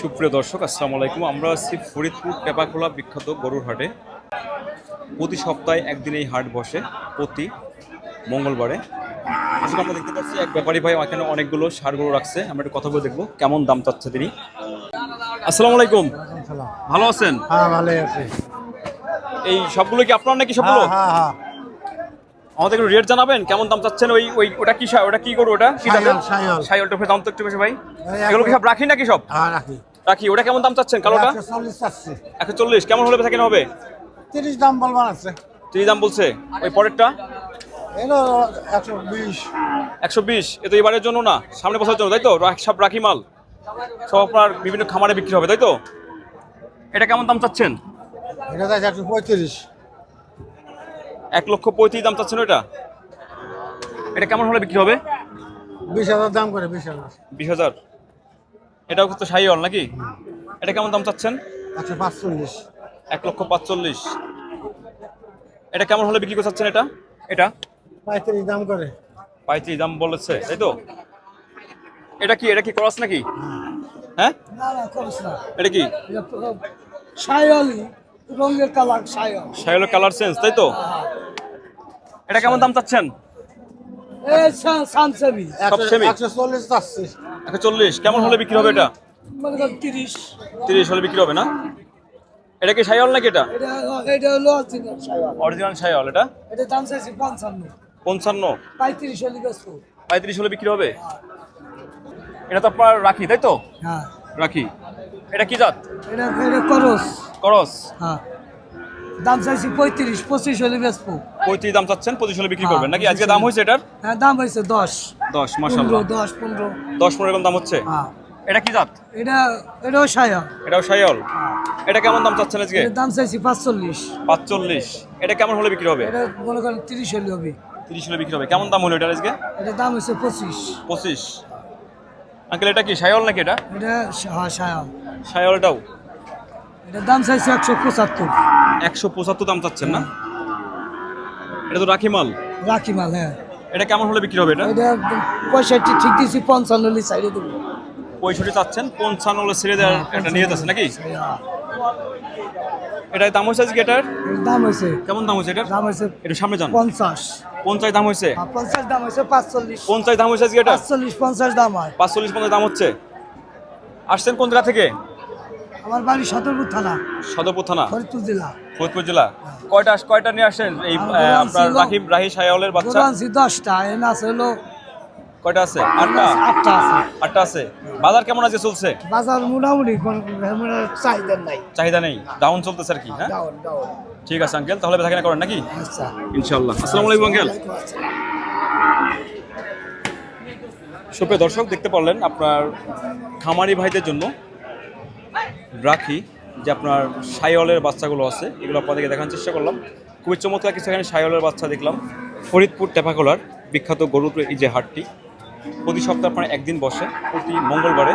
সুপ্রিয় দর্শক আসসালামু আলাইকুম। আমরা আছি ফরিদপুর টেপাখোলা বিখ্যাত গরুর হাটে। প্রতি সপ্তাহে একদিন এই হাট বসে প্রতি মঙ্গলবারে। আজকে আমরা দেখতে পাচ্ছি এক ব্যাপারী ভাই এখানে অনেকগুলো সার গরু রাখছে। আমরা একটু কথা বলে দেখব কেমন দাম চাচ্ছে তিনি। আসসালামু আলাইকুম। ভালো আছেন? হ্যাঁ ভালো আছে। এই সবগুলো কি আপনার নাকি সবগুলো? হ্যাঁ হ্যাঁ। আমাদের একটু রেট জানাবেন? কেমন দাম চাচ্ছেন ওই ওই ওটা কি ওটা কি গরু ওটা? কি? সাইওয়াল। সাইওয়ালটা ফের দাম তো একটু বেশি ভাই। এগুলো কি সব রাখি নাকি সব? হ্যাঁ রাখি। রাখি। ওটা কেমন দাম চাচ্ছেন? কালোটা? একশো চল্লিশ কেমন হলে কেনা হবে? তিরিশ দাম বলবার আছে। তুই দাম বলছে। ওই পরেরটা? এলো একশো বিশ। এ তো এবারের জন্য না সামনে বছরের জন্য তাই তো? সব রাখি মাল। সব আপনার বিভিন্ন খামারে বিক্রি হবে তাই তো? এটা কেমন দাম চাচ্ছেন? এটা একশো পঁয়ত্রিশ। এক লক্ষ পঁয়ত্রিশ দাম চাচ্ছেন ওটা এটা কেমন হলে বিক্রি হবে? বিশ হাজার দাম করে বিশ হাজার। বিশ হাজার। এটাও তো সাই হল নাকি? এটা কেমন দাম চাচ্ছেন? একশো পাঁচচল্লিশ। এক লক্ষ পাঁচচল্লিশ। এটা কেমন হলে বিক্রি করতে চাচ্ছেন এটা? এটা? পঁয়ত্রিশ দাম করে। পঁয়ত্রিশ দাম বলেছে তাই তো? এটা কি এটা কি ক্রস নাকি? হ্যাঁ? না না এটা কি? সায়লি রঙের কালার সাইল কালার চেঞ্জ তাই তো? এটা কেমন দাম চাচ্ছেন? একশো চল্লিশ কেমন হলে বিক্রি হবে এটা? তিরিশ। তিরিশ হলে বিক্রি হবে না? এটা কি সাইল নাকি এটা? এটা এটা হলো অরিজিনাল সায়ল এটা? এটা দাম চাইছি পঞ্চান্ন। পঞ্চান্ন? পঁয়ত্রিশ হলে পঁয়ত্রিশ হলে বিক্রি হবে? এটা তো আপনার রাখি তাই তো? হ্যাঁ। রাখি। এটা কি জাত? এটা এটা করস। করস? হ্যাঁ। দাম চাইছি পঁয়ত্রিশ পঁচিশ হলে বেচবো। পঁয়ত্রিশ দাম চাচ্ছেন পঁচিশ হলে বিক্রি হ্যাঁ, করবেন। নাকি আজকে দাম হয়েছে এটার? হ্যাঁ দাম হয়েছে দশ। দশ মাসাল্লাহ দশ পনেরো। দশ পনেরো এরকম দাম হচ্ছে? হ্যাঁ। এটা কি জাত? এটা এটাও সায়া এটাও সাইল এটা কেমন দাম চাচ্ছেন আজকে? দাম চাইছি পাঁচচল্লিশ। পাঁচচল্লিশ। এটা কেমন হলে বিক্রি হবে? এটা মনে করেন তিরিশ হলে হবে। তিরিশ হলে বিক্রি হবে। কেমন দাম হলো এটা আজকে? এটার দাম হয়েছে পঁচিশ। পঁচিশ। আঙ্কেল এটা কি সাইল নাকি এটা? এটা সা- হ্যাঁ সায়া সাইলটাও এটার দাম চাইছি একশো পঁচাত্তর। একশো পঁচাত্তর দাম চাচ্ছেন না? এটা তো রাখি মাল। রাখি মাল হ্যাঁ। এটা কেমন হলে বিক্রি হবে এটা? এটা পঁয়ষট্টি ঠিক দিয়েছি পঞ্চান্ন হলে সাইডে দেবো। পঁয়ষট্টি চাচ্ছেন পঞ্চান্ন হলে ছেড়ে দেওয়ার একটা নিয়ে যাচ্ছে নাকি। এটার দাম হয়েছে আজকে এটার? দাম হয়েছে। কেমন দাম হয়েছে এটার? দাম হয়েছে একটু সামনে যান। পঞ্চাশ। পঞ্চাশ দাম হয়েছে? পঞ্চাশ দাম হয়েছে পাঁচচল্লিশ। পঞ্চাশ দাম হয়েছে আজকে এটা পাঁচচল্লিশ পঞ্চাশ দাম হয়। পাঁচচল্লিশ পঞ্চাশ দাম হচ্ছে। আসছেন কোন জায়গা থেকে? আমার বাড়ি সদরপুর থানা। সদরপুর থানা? ফরিদপুর জেলা। ফরিদপুর জেলা? কয়টা কয়টা নিয়ে আসেন এই আপনার রাহিম রাহি সায়ালের বাচ্চা? গরু আনছি দশটা এনে আছে হলো কয়টা আছে? আটটা? আটটা আছে। আটটা আছে। বাজার কেমন আছে চলছে? বাজার মোটামুটি কোনো কোনো চাহিদা নাই। চাহিদা নেই? ডাউন চলতেছে আর কি হ্যাঁ? ডাউন ডাউন ঠিক আছে আঙ্কেল তাহলে বেচা করেন নাকি? আচ্ছা ইনশাল্লাহ আসসালামু আলাইকুম আঙ্কেল সুপ্রিয় দর্শক দেখতে পারলেন আপনার খামারি ভাইদের জন্য রাখি, যে আপনার সাইওয়ালের বাচ্চাগুলো আছে, এগুলো আপনাদেরকে দেখানোর চেষ্টা করলাম। খুবই চমৎকার কিছু এখানে সাইওয়ালের বাচ্চা দেখলাম। ফরিদপুর টেপাকোলার বিখ্যাত গরুর এই যে হাটটি, প্রতি সপ্তাহে আপনার একদিন বসে, প্রতি মঙ্গলবারে